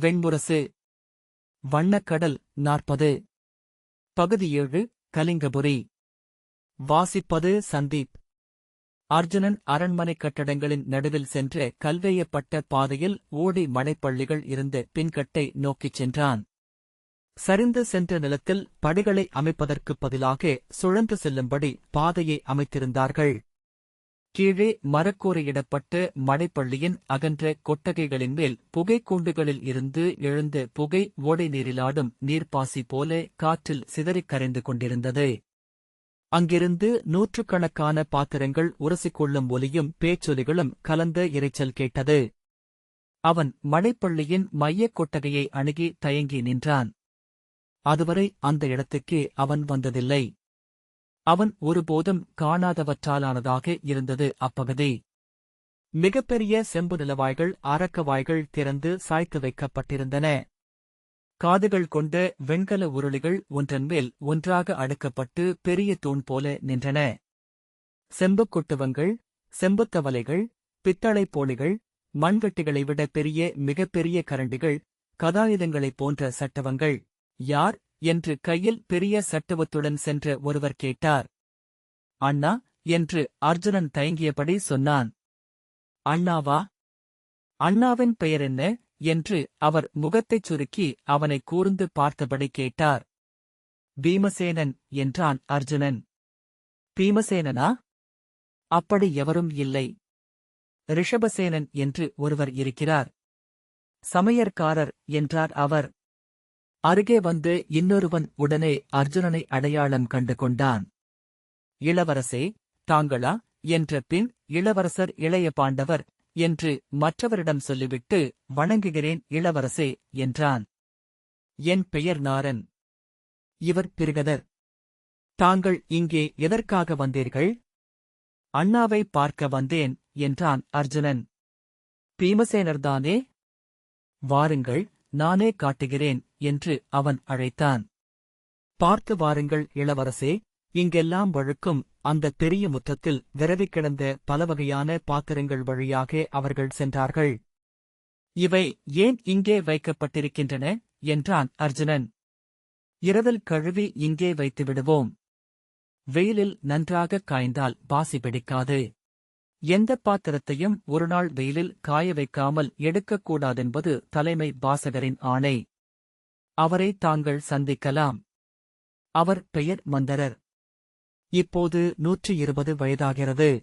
வெண்புரசு. வண்ணக்கடல் நாற்பது. பகுதி ஏழு கலிங்கபுரி. வாசிப்பது சந்தீப். அர்ஜுனன் அரண்மனை கட்டடங்களின் நடுவில் சென்ற கல்வேயப்பட்ட பாதையில் ஓடி மலைப்பள்ளிகள் இருந்த பின்கட்டை நோக்கிச் சென்றான். சரிந்து சென்ற நிலத்தில் படிகளை அமைப்பதற்குப் பதிலாக சுழன்று செல்லும்படி பாதையை அமைத்திருந்தார்கள். கீழே மரக்கூரையிடப்பட்ட மடைப்பள்ளியின் அகன்ற கொட்டகைகளின் மேல் புகைக்கூண்டுகளில் இருந்து எழுந்த புகை ஓடை நீரிலாடும் நீர்ப்பாசி போல காற்றில் சிதறிக் கரைந்து கொண்டிருந்தது. அங்கிருந்து நூற்றுக்கணக்கான பாத்திரங்கள் உரசிக்கொள்ளும் ஒலியும் பேச்சொலிகளும் கலந்த இரைச்சல் கேட்டது. அவன் மடைப்பள்ளியின் மையக் கொட்டகையை அணுகி தயங்கி நின்றான். அதுவரை அந்த இடத்துக்கு அவன் வந்ததில்லை. அவன் ஒருபோதும் காணாதவற்றாலானதாக இருந்தது அப்பகுதி. மிகப்பெரிய செம்பு நிலவாய்கள் அரக்கவாய்கள் திறந்து சாய்த்து வைக்கப்பட்டிருந்தன. காதுகள் கொண்ட வெண்கல உருளிகள் ஒன்றன் மேல் ஒன்றாக அடுக்கப்பட்டு பெரிய தூண் போல நின்றன. செம்புக் கொட்டுவங்கள் செம்புத்தவலைகள் பித்தளை போலிகள் மண்வெட்டிகளை விட பெரிய மிகப்பெரிய கரண்டிகள் கதாயுதங்களைப் போன்ற சட்டவங்கள். யார் என்று கையில் பெரிய சட்டவத்துடன் சென்ற ஒருவர் கேட்டார். அண்ணா என்று அர்ஜுனன் தயங்கியபடி சொன்னான். அண்ணாவா? அண்ணாவின் பெயர் என்ன? என்று அவர் முகத்தைச் சுருக்கி அவனை கூர்ந்து பார்த்தபடி கேட்டார். பீமசேனன் என்றான் அர்ஜுனன். பீமசேனனா? அப்படி எவரும் இல்லை. ரிஷபசேனன் என்று ஒருவர் இருக்கிறார். சமையற்காரர் என்றார் அவர். அருகே வந்து இன்னொருவன் உடனே அர்ஜுனனை அடையாளம் கண்டு கொண்டான் இளவரசே தாங்களா? என்ற பின் இளவரசர் இளைய பாண்டவர் என்று மற்றவரிடம் சொல்லிவிட்டு வணங்குகிறேன் இளவரசே என்றான். என் பெயர் நாரன். இவர் பிருகதர். தாங்கள் இங்கே எதற்காக வந்தீர்கள்? அண்ணாவை பார்க்க வந்தேன் என்றான் அர்ஜுனன். பீமசேனர்தானே? வாருங்கள் நானே காட்டுகிறேன் என்று அவன் அழைத்தான். பார்த்து வாருங்கள் இளவரசே இங்கெல்லாம் வழுக்கும் அந்த பெரிய முத்தத்தில் விரவிக் கிடந்த பல வகையான பாத்திரங்கள் வழியாக அவர்கள் சென்றார்கள். இவை ஏன் இங்கே வைக்கப்பட்டிருக்கின்றன? என்றான் அர்ஜுனன். இரவில் கழுவி இங்கே வைத்து விடுவோம். வெயிலில் நன்றாக காய்ந்தால் பாசி பிடிக்காது. எந்த பாத்திரத்தையும் ஒருநாள் வெயிலில் காய வைக்காமல் எடுக்கக்கூடாதென்பது தலைமை பாசகரின் ஆணை. அவரை தாங்கள் சந்திக்கலாம். அவர் பெயர் மந்தரர். இப்போது நூற்றி இருபது வயதாகிறது.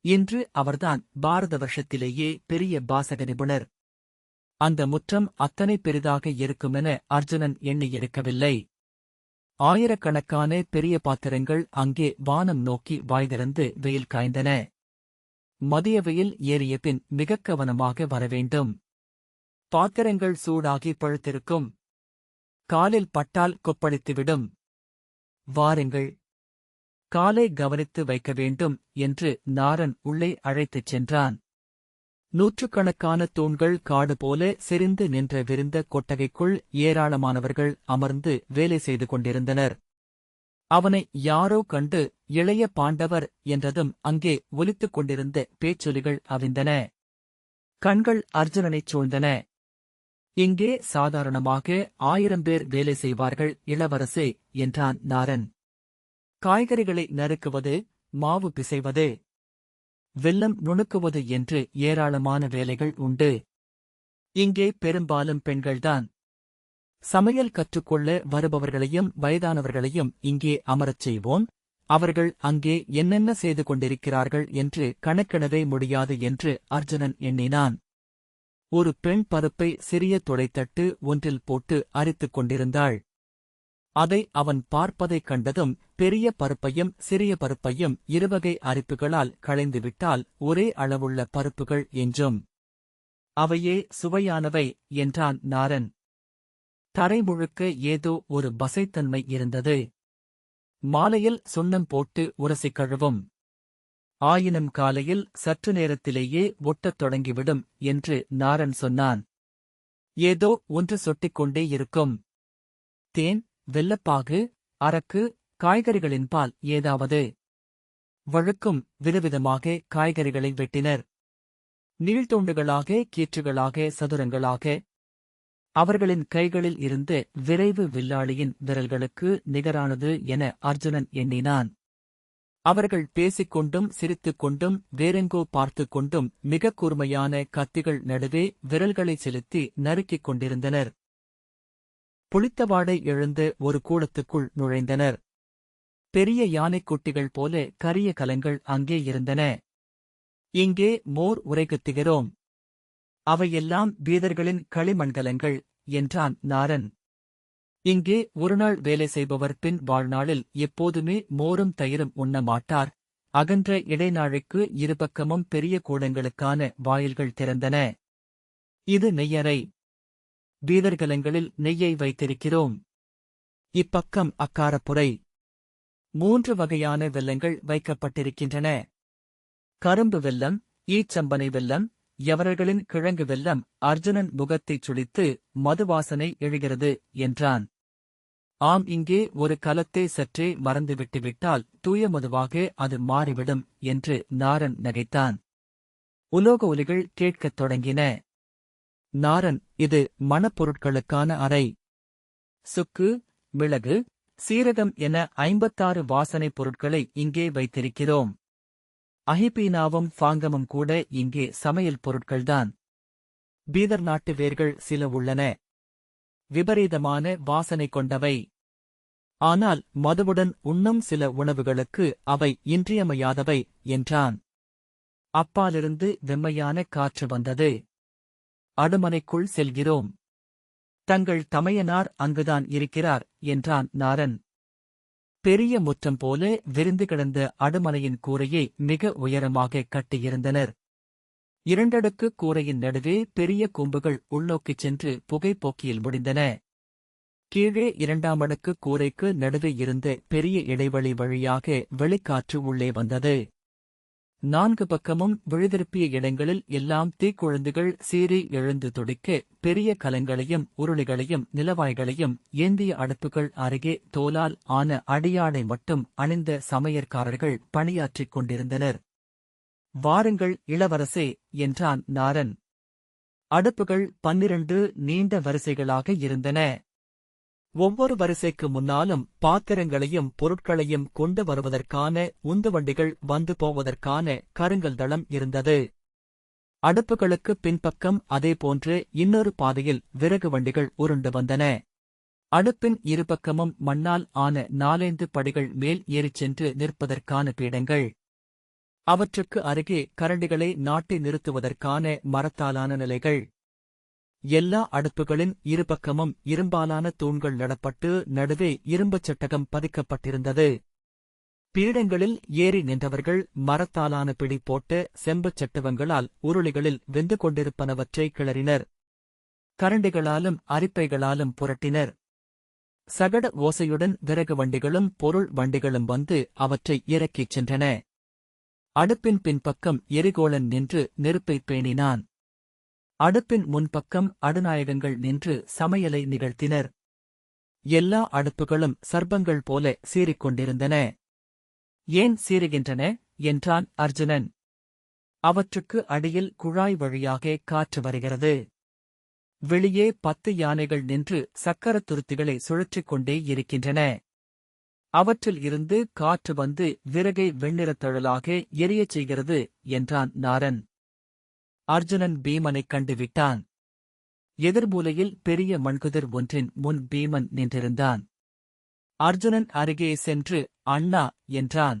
இன்று அவர்தான் பாரத வருஷத்திலேயே பெரிய பாசக நிபுணர். அந்த முற்றம் அத்தனை பெரிதாக இருக்குமென அர்ஜுனன் எண்ணியிருக்கவில்லை. ஆயிரக்கணக்கான பெரிய பாத்திரங்கள் அங்கே வானம் நோக்கி வாய்திறந்து வெயில் காய்ந்தன. மதிய வெயில் ஏறிய பின் மிகக் கவனமாக வரவேண்டும். பாத்திரங்கள் சூடாகி பழுத்திருக்கும். காலில் பட்டால் கொப்பளித்துவிடும். வாருங்கள். காலை கவனித்து வைக்க வேண்டும் என்று நாரன் உள்ளே அழைத்துச் சென்றான். நூற்றுக்கணக்கான தூண்கள் காடு போல செறிந்து நின்ற விருந்த கொட்டகைக்குள் ஏராளமானவர்கள் அமர்ந்து வேலை செய்து கொண்டிருந்தனர். அவனை யாரோ கண்டு இளைய பாண்டவர் என்றதும் அங்கே ஒலித்துக் கொண்டிருந்த பேச்சொலிகள் அவிந்தன. கண்கள் அர்ஜுனனைச் சூழ்ந்தன. இங்கே சாதாரணமாக ஆயிரம் பேர் வேலை செய்வார்கள் இளவரசே என்றான் நாரன். காய்கறிகளை நறுக்குவது மாவு பிசைவது வெல்லம் நுணுக்குவது என்று ஏராளமான வேலைகள் உண்டு. இங்கே பெரும்பாலும் பெண்கள்தான். சமையல் கற்றுக்கொள்ள வருபவர்களையும் வயதானவர்களையும் இங்கே அமரச் செய்வோம். அவர்கள் அங்கே என்னென்ன செய்து கொண்டிருக்கிறார்கள் என்று கணக்கிடவே முடியாது என்று அர்ஜுனன் எண்ணினான். ஒரு பெண் பருப்பை சிறிய துடைத்தட்டு ஒன்றில் போட்டு அரித்துக் கொண்டிருந்தாள். அதை அவன் பார்ப்பதைக் கண்டதும் பெரிய பருப்பையும் சிறிய பருப்பையும் இருவகை அரிப்புகளால் களைந்துவிட்டால் ஒரே அளவுள்ள பருப்புகள் என்றும். அவையே சுவையானவை என்றான் நாரன். தரை முழுக்க ஏதோ ஒரு பசைத்தன்மை இருந்தது. மாலையில் சுண்ணம் போட்டு உரசிக் கழுவும். ஆயினும் காலையில் சற்று நேரத்திலேயே ஒட்டத் தொடங்கிவிடும் என்று நாரன் சொன்னான். ஏதோ ஒன்று சொட்டிக்கொண்டே இருக்கும். தேன் வெள்ளப்பாகு அரக்கு காய்கறிகளின் பால் ஏதாவது. வழுக்கும் விதவிதமாக காய்கறிகளை வெட்டினர். நீள்துண்டுகளாக கீற்றுகளாக சதுரங்களாக. அவர்களின் கைகளில் இருந்து விரைவு வில்லாளியின் விரல்களுக்கு நிகரானது என அர்ஜுனன் எண்ணினான். அவர்கள் பேசிக்கொண்டும் சிரித்துக் கொண்டும் வேறெங்கோ பார்த்துக் கொண்டும் மிக கூர்மையான கத்திகள் நடுவே விரல்களை செலுத்தி நறுக்கிக் கொண்டிருந்தனர். புளித்தவாடை எழுந்து ஒரு கூடத்துக்குள் நுழைந்தனர். பெரிய யானைக்குட்டிகள் போல கரிய கலங்கள் அங்கே இருந்தன. இங்கே மோர் உரைகுத்துகிறோம் அவையெல்லாம் பீதர்களின் களிமண்கலங்கள் என்றான் நாரன். இங்கே ஒருநாள் வேலை செய்பவர் பின் வாழ்நாளில் எப்போதுமே மோரும் தயிரும் உண்ண மாட்டார். அகன்ற இடைநாழைக்கு இருபக்கமும் பெரிய கூடங்களுக்கான வாயில்கள் திறந்தன. இது நெய்யறை. வீதர்கலங்களில் நெய்யை வைத்திருக்கிறோம். இப்பக்கம் அக்காரப்புரை மூன்று வகையான வெல்லங்கள் வைக்கப்பட்டிருக்கின்றன. கரும்பு வெல்லம் ஈச்சம்பனை வெல்லம் எவர்களின் கிழங்கு வெல்லம் அர்ஜுனன் முகத்தைச் சுழித்து மதுவாசனை எழுகிறது என்றான். ஆம் இங்கே ஒரு கலத்தை சற்றே மறந்துவிட்டுவிட்டால் தூய மதுவாக அது மாறிவிடும் என்று நாரன் நகைத்தான். உலோக ஒலிகள் கேட்கத் தொடங்கின. நாரன் இது மணப்பொருட்களுக்கான அறை. சுக்கு மிளகு சீரகம் என ஐம்பத்தாறு வாசனைப் பொருட்களை இங்கே வைத்திருக்கிறோம். அஹிபீனாவும் ஃபாங்கமும் கூட இங்கே சமையல் பொருட்கள்தான். பீதர் நாட்டு வேர்கள் சில உள்ளன. விபரீதமான வாசனை கொண்டவை. ஆனால் மதுவுடன் உண்ணும் சில உணவுகளுக்கு அவை இன்றியமையாதவை என்றான். அப்பாலிருந்து வெம்மையான காற்று வந்தது. அடுமனைக்குள் செல்கிறோம். தங்கள் தமையனார் அங்குதான் இருக்கிறார் என்றான் நாரன். பெரிய முற்றம் போல விரிந்து கிடந்த அடுமலையின் கூரையை மிக உயரமாக கட்டியிருந்தனர். இரண்டடுக்கு கூரையின் நடுவே பெரிய கொம்புகள் உள்நோக்கிச் சென்று புகைப்போக்கியில் முடிந்தன. கீழே இரண்டாம் அடுக்கு கூரைக்கு நடுவே இருந்த பெரிய இடைவெளி வழியாக வெளிக்காற்று உள்ளே வந்தது. நான்கு பக்கமும் விழுதிருப்பிய இடங்களில் எல்லாம் தீக்குழந்துகள் சீறி எழுந்து துடிக்க பெரிய கலங்களையும் உருளிகளையும் நிலவாய்களையும் ஏந்திய அடுப்புகள் அருகே தோலால் ஆன அடியாடை மட்டும் அணிந்த சமையற்காரர்கள் பணியாற்றிக் கொண்டிருந்தனர். வாருங்கள் இளவரசே என்றான் நாரன். அடுப்புகள் பன்னிரண்டு நீண்ட வரிசைகளாக இருந்தன. ஒவ்வொரு வரிசைக்கு முன்னாலும் பாத்திரங்களையும் பொருட்களையும் கொண்டு வருவதற்கான உந்து வண்டிகள் வந்து போவதற்கான கருங்கல் தளம் இருந்தது. அடுப்புகளுக்கு பின்பக்கம் அதேபோன்று இன்னொரு பாதையில் விறகு வண்டிகள் உருண்டு வந்தன. அடுப்பின் இருபக்கமும் மண்ணால் ஆன நாலைந்து படிகள் மேல் ஏறிச் சென்று நிற்பதற்கான பீடங்கள். அவற்றுக்கு அருகே கரண்டிகளை நாட்டி நிறுத்துவதற்கான மரத்தாலான நிலைகள். எல்லா அடுப்புகளின் இருபக்கமும் இரும்பாலான தூண்கள் நடப்பட்டு நடுவே இரும்புச் சட்டகம் பதிக்கப்பட்டிருந்தது. பீடங்களில் ஏறி நின்றவர்கள் மரத்தாலான பிடி போட்ட செம்புச் சட்டவங்களால் உருளிகளில் வெந்து கொண்டிருப்பனவற்றை கிளறினர். கரண்டிகளாலும் அரிப்பைகளாலும் புரட்டினர். சகட ஓசையுடன் விறகு வண்டிகளும் பொருள் வண்டிகளும் வந்து அவற்றை இறக்கிச் சென்றன. அடுப்பின் பின்பக்கம் எரிகோளன் நின்று நெருப்பைப் பேணினான். அடுப்பின் முன்பக்கம் அடுநாயகங்கள் நின்று சமையலை நிகழ்த்தினர். எல்லா அடுப்புகளும் சர்ப்பங்கள் போல சீறிக்கொண்டிருந்தன. ஏன் சீறுகின்றன? என்றான் அர்ஜுனன். அவற்றுக்கு அடியில் குழாய் வழியாக காற்று வருகிறது. வெளியே பத்து யானைகள் நின்று சக்கரத் துருத்திகளை சுழற்றிக் கொண்டே இருக்கின்றன. அவற்றில் இருந்து காற்று வந்து விறகை வெண்ணிறத் தழலாக எரியச் செய்கிறது என்றான் நாரன். அர்ஜுனன் பீமனைக் கண்டுவிட்டான். எதிர்மூலையில் பெரிய மண்குதிர் ஒன்றின் முன் பீமன் நின்றிருந்தான். அர்ஜுனன் அருகே சென்று அண்ணா என்றான்.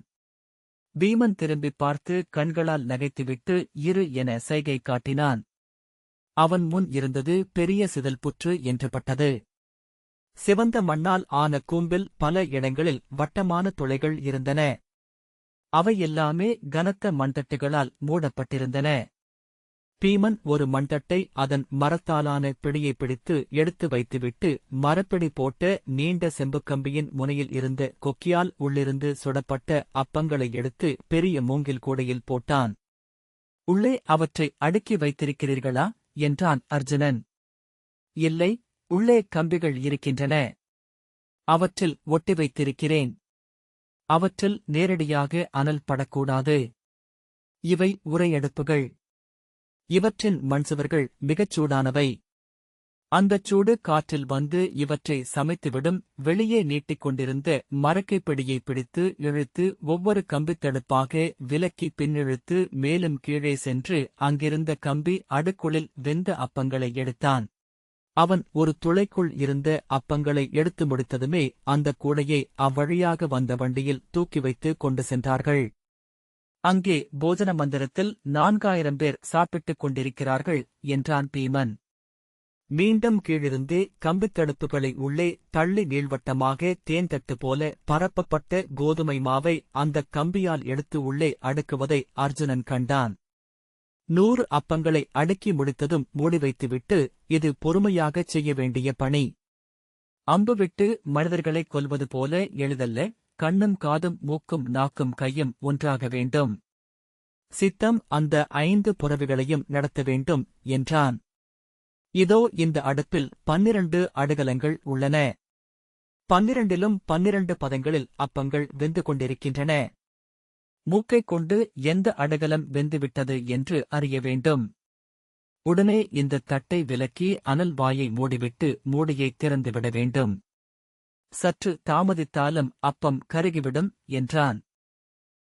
பீமன் திரும்பிப் பார்த்து கண்களால் நகைத்துவிட்டு இரு என சைகை காட்டினான். அவன் முன் இருந்தது பெரிய சிதல் புற்று என்று பட்டது சிவந்த மண்ணால் ஆன கூம்பில் பல இடங்களில் வட்டமான துளைகள் இருந்தன. அவையெல்லாமே கனத்த மண்தட்டுகளால் மூடப்பட்டிருந்தன. பீமன் ஒரு மண்தட்டை அதன் மரத்தாலான பிடியை பிடித்து எடுத்து வைத்துவிட்டு மரப்பிடி போட்ட நீண்ட செம்புக்கம்பியின் முனையில் இருந்த கொக்கியால் உள்ளிருந்து சுடப்பட்ட அப்பங்களை எடுத்து பெரிய மூங்கில் கூடையில் போட்டான். உள்ளே அவற்றை அடுக்கி வைத்திருக்கிறீர்களா? என்றான் அர்ஜுனன். இல்லை உள்ளே கம்பிகள் இருக்கின்றன. அவற்றில் ஒட்டி வைத்திருக்கிறேன். அவற்றில் நேரடியாக அனல் படக்கூடாது. இவை உரையடுப்புகள் இவற்றின் மண்சுவர்கள் மிகச் சூடானவை. அந்தச் சூடு காற்றில் வந்து இவற்றை சமைத்துவிடும் வெளியே நீட்டிக் கொண்டிருந்த மரக்கைப் பிடித்து இழுத்து ஒவ்வொரு கம்பித்தடுப்பாக விலக்கி பின்னிழுத்து மேலும் கீழே சென்று அங்கிருந்த கம்பி அடுக்குளில் வெந்த அப்பங்களை எடுத்தான். அவன் ஒரு துளைக்குள் இருந்த அப்பங்களை எடுத்து முடித்ததுமே அந்தக் கூடையை அவ்வழியாக வந்த வண்டியில் தூக்கி வைத்து கொண்டு சென்றார்கள். அங்கே போஜன மந்திரத்தில் நான்காயிரம் பேர் சாப்பிட்டுக் கொண்டிருக்கிறார்கள் என்றான் பீமன். மீண்டும் கீழிருந்தே கம்பித்தடுப்புகளை உள்ளே தள்ளி நீள்வட்டமாக தேன்தட்டு போல பரப்பப்பட்ட கோதுமை மாவை அந்தக் கம்பியால் எடுத்து உள்ளே அடுக்குவதை அர்ஜுனன் கண்டான். நூறு அப்பங்களை அடுக்கி முடித்ததும் மூடி வைத்துவிட்டு இது பொறுமையாகச் செய்ய வேண்டிய பணி. அம்பு விட்டு மனிதர்களைக் கொல்வது போல எளிதல்ல கண்ணும் காதும் மூக்கும் நாக்கும் கையும் ஒன்றாக வேண்டும். சித்தம் அந்த ஐந்து புறவிகளையும் நடத்த வேண்டும் என்றான். இதோ இந்த அடுப்பில் பன்னிரண்டு அடுகலங்கள் உள்ளன. பன்னிரண்டிலும் பன்னிரண்டு பதங்களில் அப்பங்கள் வெந்து கொண்டிருக்கின்றன. மூக்கைக் கொண்டு எந்த அடகலம் வெந்துவிட்டது என்று அறிய வேண்டும். உடனே இந்த தட்டை விலக்கி அனல் வாயை மூடிவிட்டு மூடியை திறந்துவிட வேண்டும். சற்று தாமதித்தாலும் அப்பம் கருகிவிடும் என்றான்.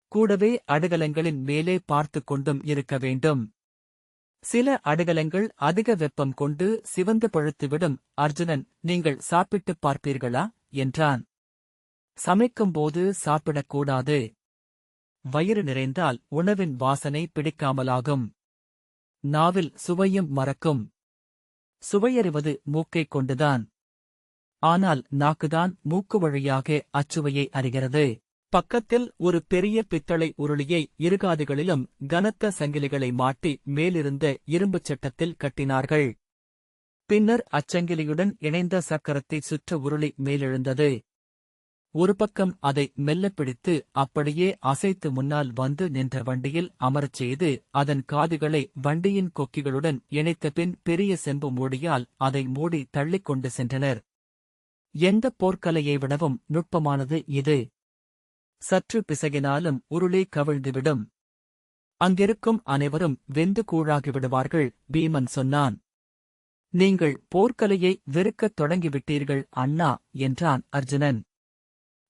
கூடவே அடகலங்களின் மேலே பார்த்துக் கொண்டும் இருக்க வேண்டும். சில அடகலங்கள் அதிக வெப்பம் கொண்டு சிவந்து பழுத்துவிடும். அர்ஜுனன் நீங்கள் சாப்பிட்டுப் பார்ப்பீர்களா? என்றான். சமைக்கும்போது சாப்பிடக்கூடாது. வயிறு நிறைந்தால் உணவின் வாசனை பிடிக்காமலாகும். நாவில் சுவையும் மறக்கும். சுவையறிவது மூக்கைக் கொண்டுதான். ஆனால் நாக்குதான் மூக்கு வழியாக அச்சுவையை அறிகிறது. பக்கத்தில் ஒரு பெரிய பித்தளை உருளியை இருகாதுகளிலும் கனத்த சங்கிலிகளை மாட்டி மேலிருந்த இரும்புச் சட்டத்தில் கட்டினார்கள். பின்னர் அச்சங்கிலியுடன் இணைந்த சக்கரத்தை சுற்ற உருளி மேலெழுந்தது. ஒரு பக்கம் அதை மெல்லப் பிடித்து அப்படியே அசைத்து முன்னால் வந்து நின்ற வண்டியில் அமரச் செய்து அதன் காதுகளை வண்டியின் கொக்கிகளுடன் இணைத்த பின் பெரிய செம்பு மூடியால் அதை மூடி தள்ளிக் கொண்டு சென்றனர். எந்த போர்க்கலையை விடவும் நுட்பமானது இது. சற்று பிசகினாலும் உருளே கவிழ்ந்துவிடும். அங்கிருக்கும் அனைவரும் வெந்து கூழாகி விடுவார்கள் பீமன் சொன்னான். நீங்கள் போர்க்கலையை வெறுக்கத் தொடங்கிவிட்டீர்கள் அண்ணா என்றான் அர்ஜுனன்.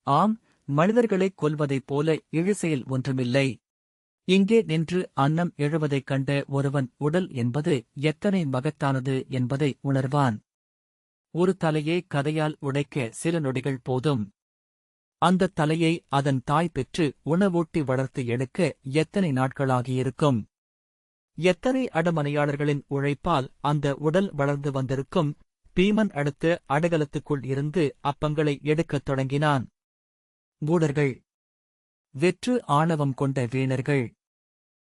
ஆம் மனிதர்களைக் கொல்வதைப் போல இழுசெயல் ஒன்றுமில்லை. இங்கே நின்று அன்னம் எழுவதைக் கண்ட ஒருவன் உடல் என்பது எத்தனை மகத்தானது என்பதை உணர்வான். ஒரு தலையை கதையால் உடைக்க சில நொடிகள் போதும். அந்தத் தலையை அதன் தாய் பெற்று உணவூட்டி வளர்த்து எடுக்க எத்தனை நாட்களாகியிருக்கும்? எத்தனை அடமனையாளர்களின் உழைப்பால் அந்த உடல் வளர்ந்து வந்திருக்கும்? பீமன் அடுத்த அடகலத்துக்குள் இருந்து அப்பங்களை எடுக்கத் தொடங்கினான். மூடர்கள். வெற்று ஆணவம் கொண்ட வீணர்கள்.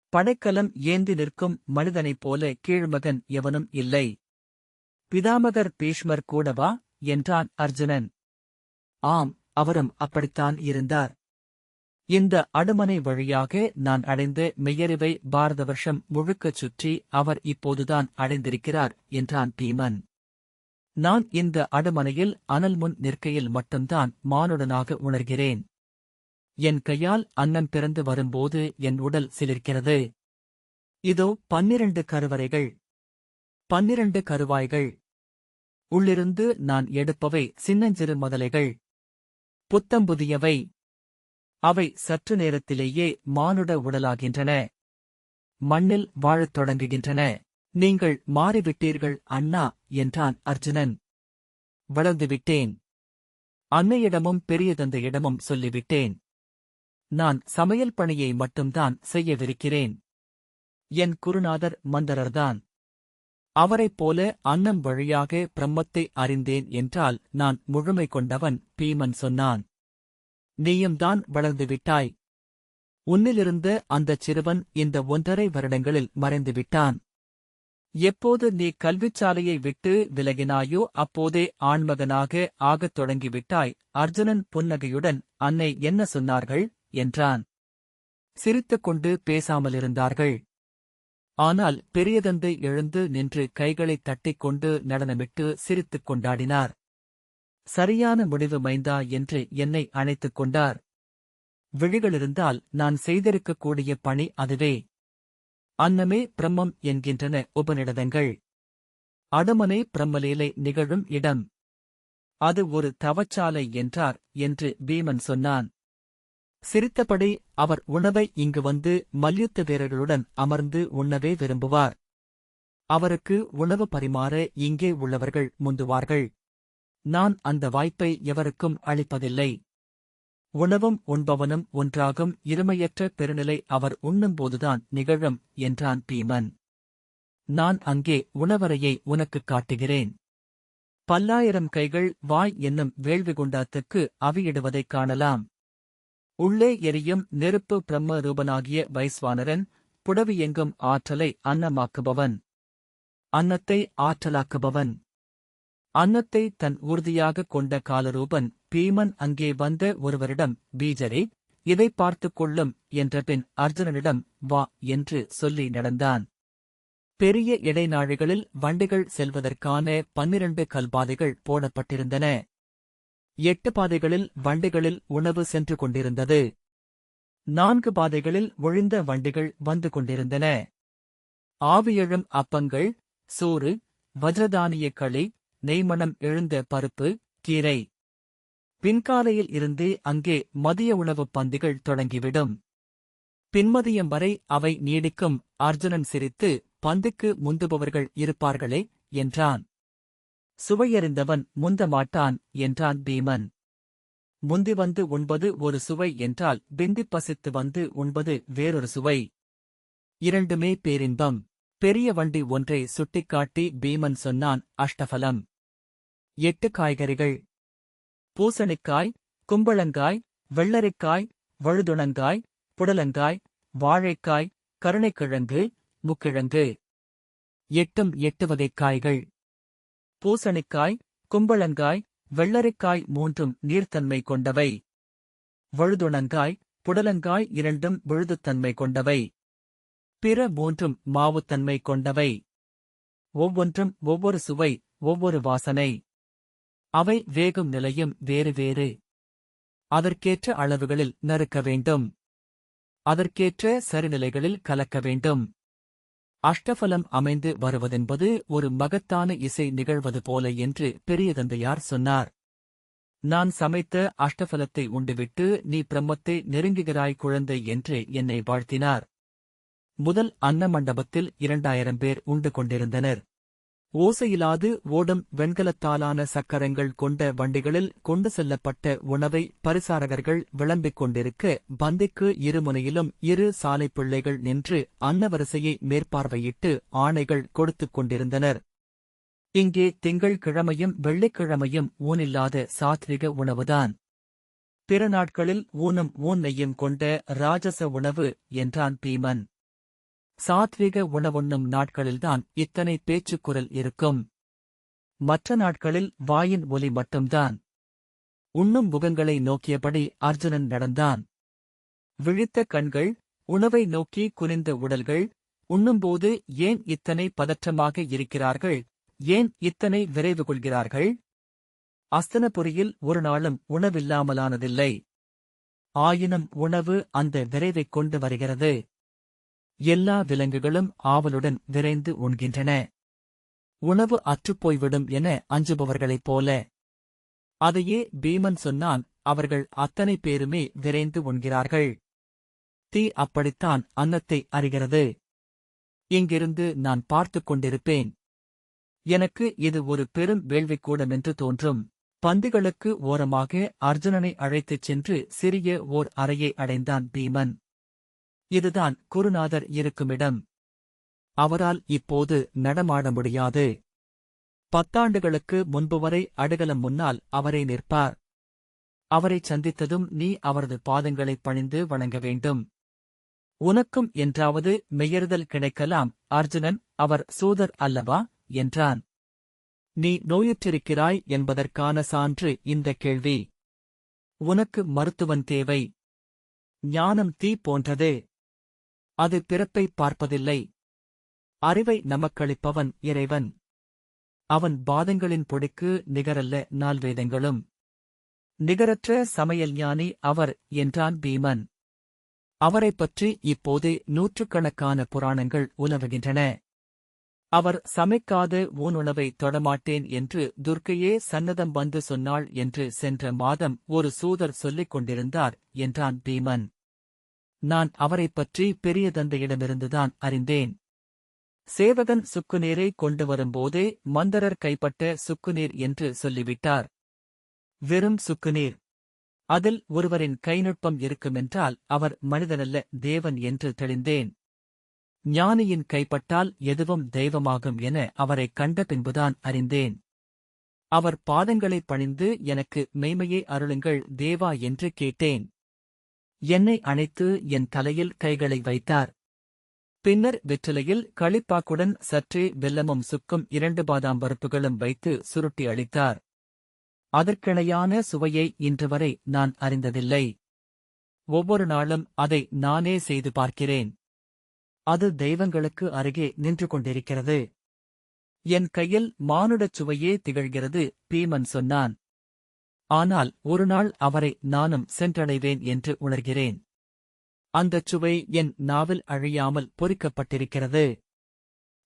படைக்கலம் ஏந்தி நிற்கும் மனிதனைப் போல கீழ்மகன் எவனும் இல்லை. பிதாமகர் பீஷ்மர் கூடவா என்றான் அர்ஜுனன். ஆம் அவரும் அப்படித்தான் இருந்தார். இந்த அடுமனை வழியாக நான் அடைந்து மெய்யறிவை பாரத வருஷம் முழுக்கச் சுற்றி அவர் இப்போதுதான் அடைந்திருக்கிறார் என்றான் பீமன். நான் இந்த அடுமனையில் அனல் முன் நிற்கையில் மட்டும்தான் மானுடனாக உணர்கிறேன். என் கையால் அன்னம் பிறந்து வரும்போது என் உடல் சிலிர்க்கிறது. இதோ பன்னிரண்டு கருவறைகள் பன்னிரண்டு கருவாய்கள். உள்ளிருந்து நான் எடுப்பவை சின்னஞ்சிறு முதலைகள். புத்தம்புதியவை அவை சற்று நேரத்திலேயே மானுட உடலாகின்றன. மண்ணில் வாழத் தொடங்குகின்றன. நீங்கள் மாறிவிட்டீர்கள் அண்ணா என்றான் அர்ஜுனன். வளர்ந்துவிட்டேன். அன்னையிடமும் பெரிய தந்தையிடமும் சொல்லிவிட்டேன். நான் சமையல் பணியை மட்டும்தான் செய்யவிருக்கிறேன். என் குருநாதர் மந்தரர்தான். அவரைப் போல அன்னம் வழியாக பிரம்மத்தை அறிந்தேன் என்றால் நான் முழுமை கொண்டவன் பீமன் சொன்னான். நீயும் தான் வளர்ந்துவிட்டாய் உன்னிலிருந்த அந்தச் சிறுவன் இந்த ஒன்றரை வருடங்களில் மறைந்துவிட்டான் எப்போது நீ கல்விச்சாலையை விட்டு விலகினாயோ அப்போதே ஆண்மகனாக ஆகத் தொடங்கிவிட்டாய். அர்ஜுனன் புன்னகையுடன் அன்னை என்ன சொன்னார்கள்? என்றான். சிரித்துக் கொண்டு பேசாமலிருந்தார்கள். ஆனால் பெரியதந்தை எழுந்து நின்று கைகளைத் தட்டிக் கொண்டு நடனமிட்டு சிரித்துக் கொண்டாடினார். சரியான முடிவு மைந்தா என்று என்னை அணைத்துக் கொண்டார். விழிகளிருந்தால் நான் செய்திருக்கக்கூடிய பணி அதுவே. அன்னமே பிரம்மம் என்கின்றன உபநிடதங்கள். அடமனே பிரம்மலீலை நிகழும் இடம். அது ஒரு தவச்சாலை என்றார் என்று பீமன் சொன்னான். சிரித்தபடி அவர் உணவை இங்கு வந்து மல்யுத்த வீரர்களுடன் அமர்ந்து உண்ணவே விரும்புவார். அவருக்கு உணவு பரிமாற இங்கே உள்ளவர்கள் முந்துவார்கள். நான் அந்த வாய்ப்பை எவருக்கும் அளிப்பதில்லை. உணவும் உண்பவனும் ஒன்றாகும். இருமையற்ற பெருநிலை அவர் உண்ணும்போதுதான் நிகழும் என்றான் பீமன். நான் அங்கே உணவறையை உனக்குக் காட்டுகிறேன். பல்லாயிரம் கைகள் வாய் என்னும் வேள்வி குண்டாத்துக்கு அவியிடுவதைக் காணலாம். உள்ளே எரியும் நெருப்பு பிரம்ம ரூபனாகிய வைஸ்வானரன் புடவியெங்கும் ஆற்றலை அன்னமாக்குபவன். அன்னத்தை ஆற்றலாக்குபவன். அன்னத்தை தன் உறுதியாகக் கொண்ட காலரூபன் பீமன் அங்கே வந்த ஒருவரிடம் பீஜரே இதை பார்த்துக் கொள்ளும் என்றபின் அர்ஜுனனிடம் வா என்று சொல்லி நடந்தான். பெரிய இடைநாழிகளில் வண்டிகள் செல்வதற்கான பன்னிரண்டு கல்பாதைகள் போடப்பட்டிருந்தன. எட்டு பாதைகளில் வண்டிகளில் உணவு சென்று கொண்டிருந்தது. நான்கு பாதைகளில் ஒழிந்த வண்டிகள் வந்து கொண்டிருந்தன. ஆவியெழும் அப்பங்கள் சோறு வஜ்ரதானிய களி நெய்மணம் எழுந்த பருப்பு கீரை. பின்காலையில் இருந்தே அங்கே மதிய உணவுப் பந்திகள் தொடங்கிவிடும். பின்மதியம் வரை அவை நீடிக்கும். அர்ஜுனன் சிரித்து பந்துக்கு முந்துபவர்கள் இருப்பார்களே என்றான். சுவையறிந்தவன் முந்த மாட்டான் என்றான் பீமன். முந்தி வந்து உண்பது ஒரு சுவை என்றால் பிந்திப் பசித்து வந்து உண்பது வேறொரு சுவை. இரண்டுமே பேரின்பம். பெரிய வண்டி ஒன்றை சுட்டிக்காட்டி பீமன் சொன்னான் அஷ்டபலம் எட்டு காய்கறிகள். பூசணிக்காய் கும்பளங்காய் வெள்ளரிக்காய் வழுதுணங்காய் புடலங்காய் வாழைக்காய் கருணைக்கிழங்கு முக்கிழங்கு. எட்டும் எட்டு வகைக் காய்கள். பூசணிக்காய் கும்பளங்காய் வெள்ளரிக்காய் மூன்றும் நீர்த்தன்மை கொண்டவை. வழுதுணங்காய் புடலங்காய் இரண்டும் விழுதுத்தன்மை கொண்டவை. பிற மூன்றும் மாவுத்தன்மை கொண்டவை. ஒவ்வொன்றும் ஒவ்வொரு சுவை ஒவ்வொரு வாசனை. அவை வேகும் நிலையும் வேறு வேறு. அதற்கேற்ற அளவுகளில் நறுக்க வேண்டும். அதற்கேற்ற சரிநிலைகளில் கலக்க வேண்டும். அஷ்டபலம் அமைந்து வருவதென்பது ஒரு மகத்தான இசை நிகழ்வது போல என்று பெரியதந்தையார் சொன்னார். நான் சமைத்த அஷ்டபலத்தை உண்டுவிட்டு நீ பிரம்மத்தை நெருங்குகிறாய் குழந்தை என்று என்னை வாழ்த்தினார். முதல் அன்ன மண்டபத்தில் இரண்டாயிரம் பேர் உண்டு கொண்டிருந்தனர். ஓசையிலாது ஓடும் வெண்கலத்தாலான சக்கரங்கள் கொண்ட வண்டிகளில் கொண்டு செல்லப்பட்ட உணவை பரிசாரகர்கள் விளம்பிக் கொண்டிருக்க பந்திக்கு இருமுனையிலும் இரு சாலை பிள்ளைகள் நின்று அன்னவரிசையை மேற்பார்வையிட்டு ஆணைகள் கொடுத்துக் கொண்டிருந்தனர். இங்கே திங்கள் கிழமையும் வெள்ளிக்கிழமையும் ஊனில்லாத சாத்விக உணவுதான். பிற நாட்களில் ஊனும் ஊன் நெய்யும் கொண்ட ராஜச உணவு என்றான் பீமன். சாத்விக உணவுண்ணும் நாட்களில்தான் இத்தனை பேச்சுக்குரல் இருக்கும். மற்ற நாட்களில் வாயின் ஒலி மட்டும்தான். உண்ணும் முகங்களை நோக்கியபடி அர்ஜுனன் நடந்தான். விழித்த கண்கள் உணவை நோக்கி குனிந்த உடல்கள் உண்ணும்போது ஏன் இத்தனை பதற்றமாக இருக்கிறார்கள்? ஏன் இத்தனை விரைவு கொள்கிறார்கள்? அஸ்தனபுரியில் ஒரு நாளும் உணவில்லாமலானதில்லை. ஆயினும் உணவு அந்த விரைவைக் கொண்டு வருகிறது. எல்லா விலங்குகளும் ஆவலுடன் விரைந்து உண்கின்றன. உணவு அற்றுப்போய்விடும் என அஞ்சுபவர்களைப் போல. அதையே பீமன் சொன்னான் அவர்கள் அத்தனை பேருமே விரைந்து உண்கிறார்கள். தீ அப்படித்தான் அன்னத்தை அறிகிறது. இங்கிருந்து நான் பார்த்துக் கொண்டிருப்பேன். எனக்கு இது ஒரு பெரும் வேள்விக்கூடமென்று தோன்றும். பந்துகளுக்கு ஓரமாக அர்ஜுனனை அழைத்துச் சென்று சிறிய ஓர் அறையை அடைந்தான் பீமன். இதுதான் குருநாதர் இருக்குமிடம். அவரால் இப்போது நடமாட முடியாது. பத்தாண்டுகளுக்கு முன்பு வரை அடுகலம் முன்னால் அவரை நிற்பார். அவரைச் சந்தித்ததும் நீ அவரது பாதங்களைப் பணிந்து வணங்க வேண்டும். உனக்கும் என்றாவது மெய்யறுதல் கிடைக்கலாம் அர்ஜுனன் அவர் சூதர் அல்லவா? என்றான். நீ நோயுற்றிருக்கிறாய் என்பதற்கான சான்று இந்த கேள்வி. உனக்கு மருத்துவன் தேவை. ஞானம் தீ போன்றது. அது பிறப்பை பார்ப்பதில்லை. அறிவை நமக்களிப்பவன் இறைவன். அவன் பாதங்களின் பொடிக்கு நிகரல்ல நால்வேதங்களும் நிகரற்ற சமையல் ஞானி அவர் என்றான் பீமன். அவரைப் பற்றி இப்போது நூற்றுக்கணக்கான புராணங்கள் உலவுகின்றன அவர் சமைக்காத ஊனுணவை தொடமாட்டேன் என்று துர்க்கையே சன்னதம் வந்து சொன்னாள் என்று சென்ற மாதம் ஒரு சூதர் சொல்லிக் கொண்டிருந்தார் என்றான் பீமன். நான் அவரைப் பற்றி பெரிய தந்தையிடமிருந்துதான் அறிந்தேன். சேவகன் சுக்குநீரை கொண்டு வரும்போதே மந்தரர் கைப்பட்ட சுக்குநீர் என்று சொல்லிவிட்டார். வெறும் சுக்குநீர். அதில் ஒருவரின் கைநுட்பம் இருக்குமென்றால் அவர் மனிதனல்ல தேவன் என்று தெளிந்தேன். ஞானியின் கைப்பட்டால் எதுவும் தெய்வமாகும் என அவரைக் கண்ட பின்புதான் அறிந்தேன். அவர் பாதங்களைப் பணிந்து எனக்கு மெய்மையை அருளுங்கள் தேவா என்று கேட்டேன். என்னை அணைத்து என் தலையில் கைகளை வைத்தார். பின்னர் வெற்றிலையில் களிப்பாக்குடன் சற்றே வெல்லமும் சுக்கும் இரண்டு பாதாம் பருப்புகளும் வைத்து சுருட்டி அளித்தார். அதற்கிணையான சுவையை இன்று வரை நான் அறிந்ததில்லை. ஒவ்வொரு நாளும் அதை நானே செய்து பார்க்கிறேன். அது தெய்வங்களுக்கு அருகே நின்று கொண்டிருக்கிறது. என் கையில் மானுடச் சுவையே திகழ்கிறது பீமன் சொன்னான். ஆனால் ஒருநாள் அவரை நானும் சென்றடைவேன் என்று உணர்கிறேன். அந்தச் சுவை என் நாவில் அழியாமல் பொறிக்கப்பட்டிருக்கிறது.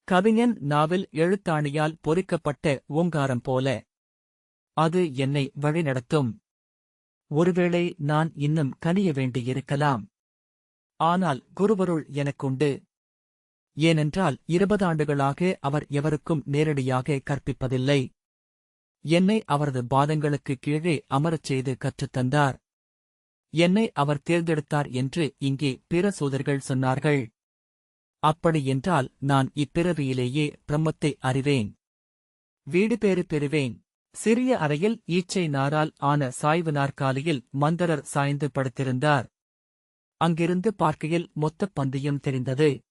கவிஞன் நாவில் எழுத்தாணியால் பொறிக்கப்பட்ட ஓங்காரம் போல. அது என்னை வழிநடத்தும். ஒருவேளை நான் இன்னும் கனிய வேண்டியிருக்கலாம். ஆனால் குருவருள் எனக்குண்டு. ஏனென்றால் இருபதாண்டுகளாக அவர் எவருக்கும் நேரடியாக கற்பிப்பதில்லை. என்னை அவரது பாதங்களுக்கு கீழே அமரச் செய்து கற்றுத்தந்தார் என்னை அவர் தேர்ந்தெடுத்தார் என்று இங்கே பிற சோதர்கள் சொன்னார்கள். அப்படியென்றால் நான் இப்பிறவியிலேயே பிரம்மத்தை அறிவேன். வீடு பேறு பெறுவேன். சிறிய அறையில் ஈச்சை நாரால் ஆன சாய்வு நாற்காலியில் மந்தரர் சாய்ந்து படுத்திருந்தார். அங்கிருந்து பார்க்கையில் மொத்தப் பந்தியும் தெரிந்தது.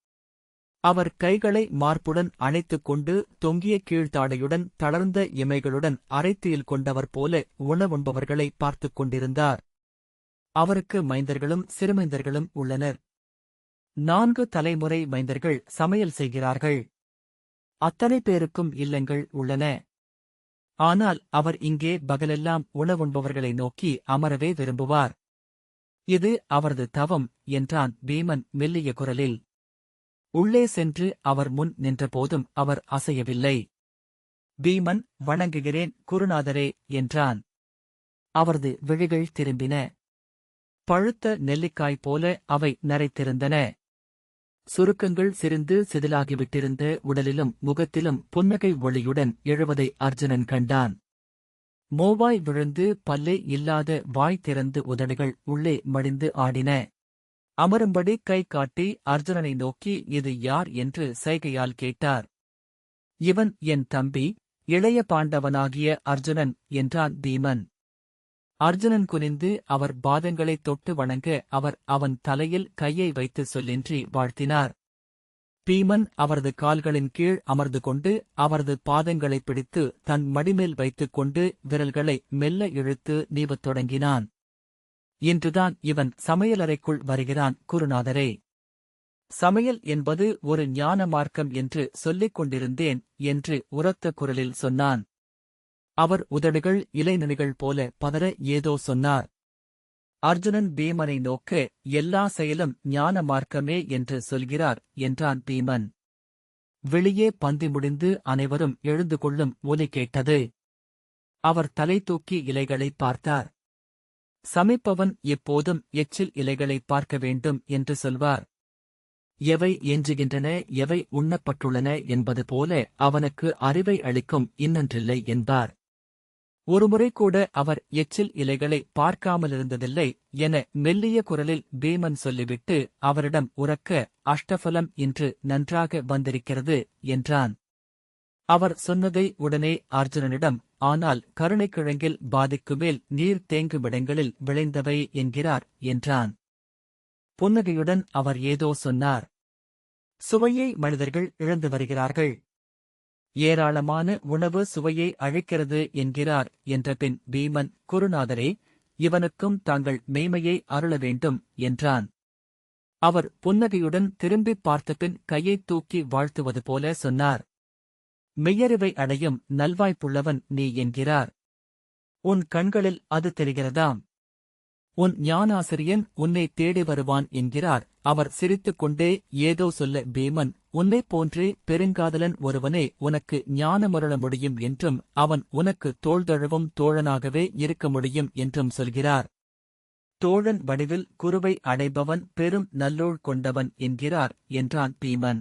அவர் கைகளை மார்புடன் அணைத்துக் கொண்டு தொங்கிய கீழ்த்தாடையுடன் தளர்ந்த இமைகளுடன் அரைத்தியில் கொண்டவர் போல உணவுண்பவர்களை பார்த்துக் கொண்டிருந்தார். அவருக்கு மைந்தர்களும் சிறுமைந்தர்களும் உள்ளனர். நான்கு தலைமுறை மைந்தர்கள் சமையல் செய்கிறார்கள். அத்தனை பேருக்கும் இல்லங்கள் உள்ளன. ஆனால் அவர் இங்கே பகலெல்லாம் உணவுண்பவர்களை நோக்கி அமரவே விரும்புவார். இது அவரது தவம் என்றான் பீமன் மெல்லிய குரலில். உள்ளே சென்று அவர் முன் நின்றபோதும் அவர் அசையவில்லை. பீமன் வணங்குகிறேன் குருநாதரே என்றான். அவரது விழிகள் திரும்பின. பழுத்த நெல்லிக்காய் போல அவை நரைத்திருந்தன சுருக்கங்கள் சிரிந்து சிதிலாகிவிட்டிருந்த உடலிலும் முகத்திலும் புன்னகை ஒளியுடன் எழுவதை அர்ஜுனன் கண்டான். மோவாய் விழுந்து பல்லே இல்லாத வாய் திறந்து உதடுகள் உள்ளே மடிந்து ஆடின. அமரும்படி கை காட்டி அர்ஜுனனை நோக்கி இது யார்? என்று சைகையால் கேட்டார். இவன் என் தம்பி இளைய பாண்டவனாகிய அர்ஜுனன் என்றான் பீமன் அர்ஜுனன் குனிந்து அவர் பாதங்களைத் தொட்டு வணங்க அவர் அவன் தலையில் கையை வைத்து சொல்லின்றி வாழ்த்தினார். பீமன் அவரது கால்களின் கீழ் அமர்ந்து கொண்டு அவரது பாதங்களைப் பிடித்து தன் மடிமேல் வைத்துக் கொண்டு விரல்களை மெல்ல இழுத்து நீவத் தொடங்கினான். இன்றுதான் இவன் சமையலறைக்குள் வருகிறான் குருநாதரே. சமையல் என்பது ஒரு ஞான மார்க்கம் என்று சொல்லிக் கொண்டிருந்தேன் என்று உரத்த குரலில் சொன்னான். அவர் உதடுகள் இலைநனிகள் போல பதற ஏதோ சொன்னார். அர்ஜுனன் பீமனை நோக்க எல்லா செயலும் ஞான மார்க்கமே என்று சொல்கிறார் என்றான் பீமன். வெளியே பந்தி முடிந்து அனைவரும் எழுந்து கொள்ளும் ஒலி கேட்டது. அவர் தலை தூக்கி இலைகளை பார்த்தார். சமைப்பவன் எப்போதும் எச்சில் இலைகளை பார்க்க வேண்டும் என்று சொல்வார். எவை எஞ்சுகின்றன எவை உண்ணப்பட்டுள்ளன என்பது போல அவனுக்கு அறிவை அளிக்கும் இன்னன்றில்லை என்பார். ஒருமுறை கூட அவர் எச்சில் இலைகளை பார்க்காமலிருந்ததில்லை என மெல்லிய குரலில் பீமன் சொல்லிவிட்டு அவரிடம் உறக்க அஷ்டபலம் இன்று நன்றாக வந்திருக்கிறது என்றான். அவர் சொன்னதை உடனே அர்ஜுனனிடம் ஆனால் கருணைக்கிழங்கில் பாதிக்குமேல் நீர் தேங்குமிடங்களில் விளைந்தவை என்கிறார் என்றான். புன்னகையுடன் அவர் ஏதோ சொன்னார். சுவையை மனிதர்கள் இழந்து வருகிறார்கள். ஏராளமான உணவு சுவையை அழிக்கிறது என்கிறார் என்றபின் பீமன் குருநாதரே இவனுக்கும் தாங்கள் மெய்மையை அருள வேண்டும் என்றான். அவர் புன்னகையுடன் திரும்பிப் பார்த்தபின் கையைத் தூக்கி வாழ்த்துவது போல சொன்னார். மெய்யறிவை அடையும் நல்வாய்ப்புள்ளவன் நீ என்கிறார். உன் கண்களில் அது தெரிகிறதாம். உன் ஞானாசிரியன் உன்னை தேடி வருவான் என்கிறார். அவர் சிரித்துக்கொண்டே ஏதோ சொல்ல பீமன் உன்னைப் போன்றே பெருங்காதலன் ஒருவனே உனக்கு ஞானமருள முடியும் என்றும் அவன் உனக்கு தோள்தழுவும் தோழனாகவே இருக்க முடியும் என்றும் சொல்கிறார். தோழன் வடிவில் குருவை அடைபவன் பெரும் நல்லோள் கொண்டவன் என்கிறார் என்றான் பீமன்.